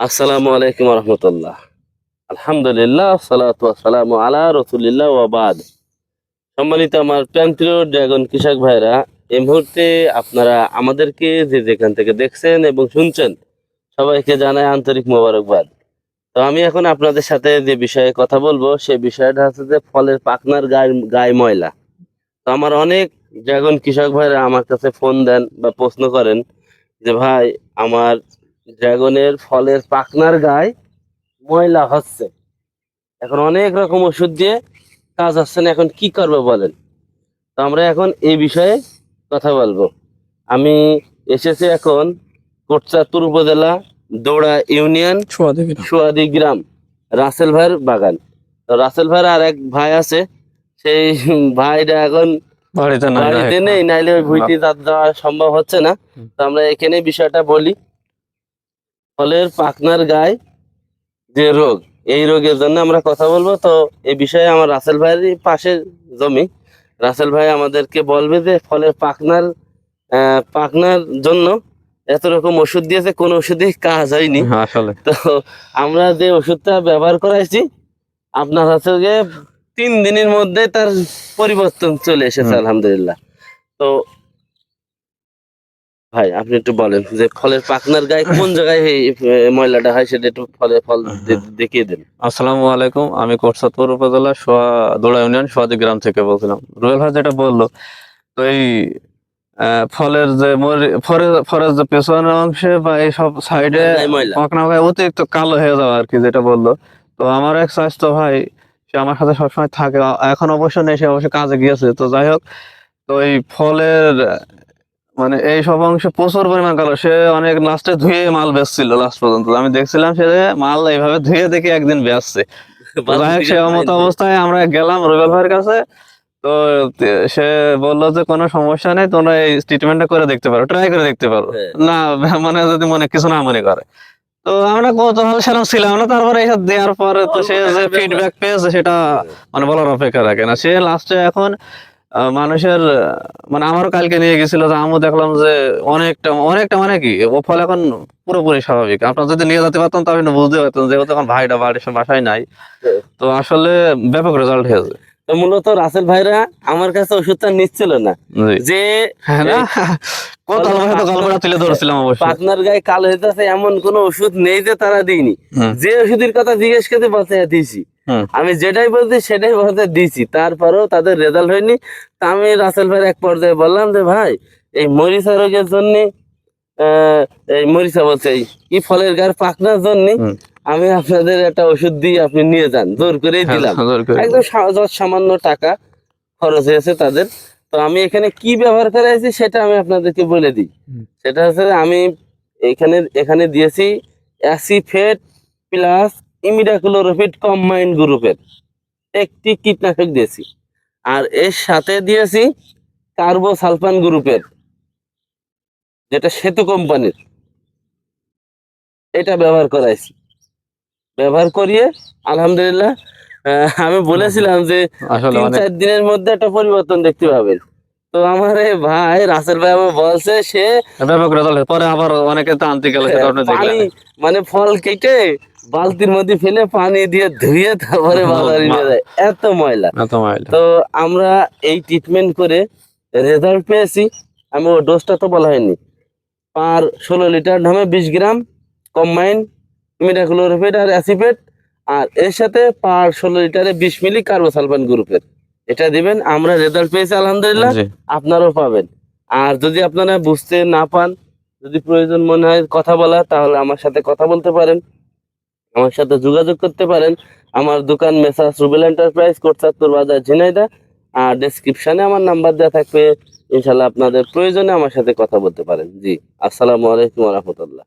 আসসালামু আলাইকুম রহমতুল্লাহ। আলহামদুলিল্লাহ সালাম আলা রসুলিল্লাহ ওয়াবাদ সম্মানিত আমার প্রান্তীয় ড্রাগন কৃষক ভাইরা, এই মুহূর্তে আপনারা আমাদেরকে যে যেখান থেকে দেখছেন এবং শুনছেন, সবাইকে জানায় আন্তরিক মোবারকবাদ। তো আমি এখন আপনাদের সাথে যে বিষয়ে কথা বলব সে বিষয়টা হচ্ছে যে ফলের পাকনার গায়ে গায়ে ময়লা। তো আমার অনেক ড্রাগন কৃষক ভাইরা আমার কাছে ফোন দেন বা প্রশ্ন করেন যে, ভাই, আমার ড্রাগনের ফলের পাকনার গায়ে ময়লা হচ্ছে। এখন অনেক রকম ওষুধ দিয়ে কাজ হচ্ছে না এখন কি করব বলেন? তো আমরা এখন এই বিষয়ে কথা বলব। আমি এসেছি এখন কোটচাতুর উপজেলা দৌড়া ইউনিয়ন সুয়াদি গ্রাম রাসেল ভাইয়ের বাগান। তো রাসেল ভাইয়ের আর এক ভাই আছে সেই ভাইটা এখন বাড়িতে নেই নাইলে ওই ভুইটি দাঁত দেওয়া সম্ভব হচ্ছে না। তো আমরা এখানে বিষয়টা বলি। ফলের পাকনার গায়ে যে রোগ এই রোগের জন্য আমরা কথা বলব। তো এই বিষয়ে আমার রাসেল ভাইয়ের পাশে জমি। রাসেল ভাই আমাদেরকে বলবে যে ফলের পাকনার আহ, পাকনার জন্য এত রকম ওষুধ দিয়েছে কোন ওষুধই কাজ হয়নি আসলে। তো আমরা যে ওষুধটা ব্যবহার করাইছি আপনার হচ্ছে গিয়ে তিন দিনের মধ্যে তার পরিবর্তন চলে এসেছে আলহামদুলিল্লাহ। তো ভাই আপনি একটু বলেন যে ফলের পাকনার গায়ে কোন জায়গায় ময়লাটা হয় সেটা একটু ফলে ফল দেখিয়ে দেন। আসসালামু আলাইকুম আমি কোটসাদপুর উপজেলা সোয়া দোড়া ইউনিয়ন সোয়াদি গ্রাম থেকে বলছিলাম। রুয়েল ভাই যেটা বলল তো এই ফলের যে মরি- ফরে- ফলের যে পেছনের অংশে বা এই সব সাইডে পাকনা গায়ে অতিরিক্ত কালো হয়ে যাওয়া আর কি যেটা বলল। তো আমার এক স্বাস্থ্য ভাই সে আমার সাথে সবসময় থাকে এখন অবশ্য নেই সে অবশ্য কাজে গিয়েছে। তো যাই হোক তো এই ফলের মানে এই সব অংশে প্রচুর পরিমাণ কালো। সে অনেক লাস্টে ধুয়ে মাল বেচছিল লাস্ট পর্যন্ত। আমি দেখছিলাম সে মাল এইভাবে ধুয়ে দেখে একদিন বেচছে। সে মতো অবস্থায় আমরা গেলাম রুবেল ভাইয়ের কাছে। তো সে বলল যে কোনো সমস্যা নেই তোমরা এই ট্রিটমেন্টটা করে দেখতে পারো ট্রাই করে দেখতে পারো। হ্যাঁ। না মানে যদি মনে কিছু না মনে করে। তো আমরা কৌতূহল সেরকম ছিলাম না। তারপরে এইসব দেওয়ার পরে তো সে যে ফিডব্যাক পেয়েছে সেটা মানে বলার অপেক্ষা রাখে না। সে লাস্টে এখন মানুষের মানে আমারও কালকে নিয়ে গেছিল যে আমিও দেখলাম যে অনেকটা অনেকটা মানে কি ও ফল এখন পুরোপুরি স্বাভাবিক। আপনার যদি নিয়ে যেতে পারতাম তাহলে বুঝতে পারতাম যেহেতু এখন ভাইটা বাড়ির বাসায় নাই। হ্যাঁ। তো আসলে ব্যাপক রেজাল্ট হয়েছে। তো মূলত রাসেল ভাইরা আমার কাছে ওষুধটা নিচ্ছিল না। যে হ্যাঁ পাকনার গায়ে কালো হইতেছে এমন কোন ওষুধ নেই যে তারা দিইনি। যে ওষুধের কথা জিজ্ঞেস করতে বলতে দিয়েছি আমি যেটাই বলছি সেটাই বলতে দিয়েছি তারপরেও তাদের রেজাল্ট হয়নি। তা আমি রাসেল ভাইয়ের এক পর্যায়ে বললাম যে ভাই এই মরিচা রোগের জন্য এই মরিচা বলছে এই কি ফলের গায়ের পাকনার জন্য। আমি আপনাদের একটা ওষুধ দিয়ে আপনি নিয়ে যান। জোর করেই হ্যাঁ, দিলাম। একদম সামান্য টাকা খরচ হয়েছে তাদের। তো আমি এখানে কি ব্যবহার করেছি সেটা আমি আপনাদেরকে বলে দিই। সেটা হচ্ছে আমি এখানে এখানে দিয়েছি অ্যাসিফেট প্লাস ইমিডাক্লোরোফিট কম্বাইন গ্রুপের একটি কীটনাশক দিয়েছি। আর এর সাথে দিয়েছি কার্বোসালফান গ্রুপের যেটা সেতু কোম্পানির। এটা ব্যবহার করাইছি। ব্যবহার করিয়ে আলহামদুলিল্লাহ আমি বলেছিলাম যে তিন চার দিনের মধ্যে একটা পরিবর্তন দেখতে পাবেন। তো আমার এই ভাই রাসেল ভাই আমার বলছে সে পরে আবার অনেকে তো আনতে গেল পানি মানে ফল কেটে বালতির মধ্যে ফেলে পানি দিয়ে ধুয়ে তারপরে বাজারে নিয়ে যায়। এত ময়লা। তো আমরা এই ট্রিটমেন্ট করে রেজাল্ট পেয়েছি। আমি ও ডোজটা তো বলা হয়নি। পার ষোলো লিটার ঢামে বিশ গ্রাম কম্বাইন ইমিডাক্লোরোফেট আর অ্যাসিফেট আর এর সাথে পার ষোলো লিটারে বিশ মিলি কার্বোসালফান গ্রুপের এটা দিবেন আমরা রেজাল্ট পেয়েছি আলহামদুলিল্লাহ আপনারাও পাবেন। আর যদি আপনারা বুঝতে না পান যদি প্রয়োজন মনে হয় কথা বলা তাহলে আমার সাথে কথা বলতে পারেন আমার সাথে যোগাযোগ করতে পারেন। আমার দোকান মেসাস রুবেল এন্টারপ্রাইজ কোটসাত্তর বাজার ঝিনাইদা আর ডেসক্রিপশনে আমার নাম্বার দেওয়া থাকবে ইনশাল্লাহ আপনাদের প্রয়োজনে আমার সাথে কথা বলতে পারেন। জি আসসালামু আলাইকুম রহমতুল্লাহ।